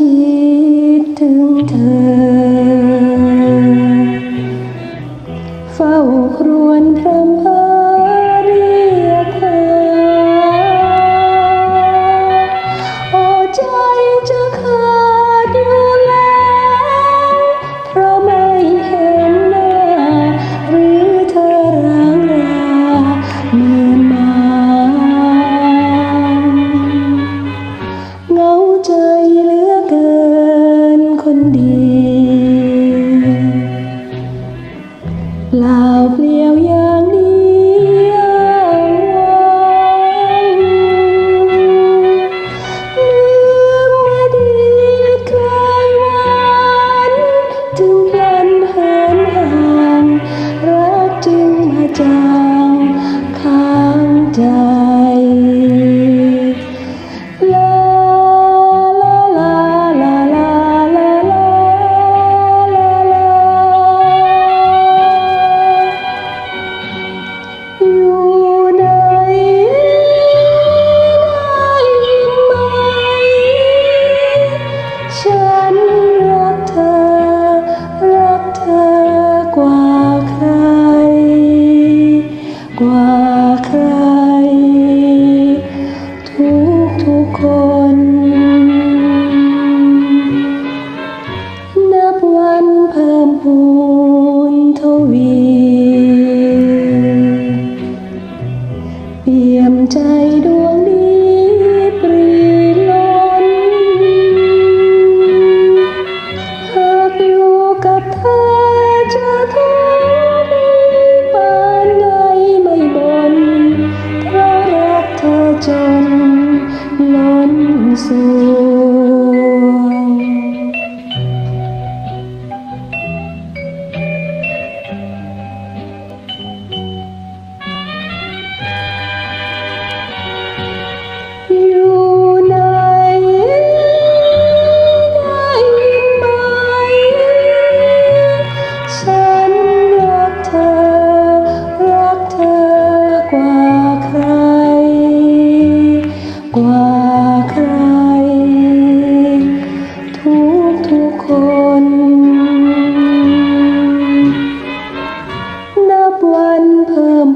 heat and time. ล่าเปลี่ยวอย่างนี้ Lord. Jesus.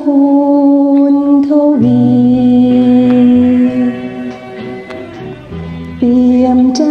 พูนทวี เตรียมใจ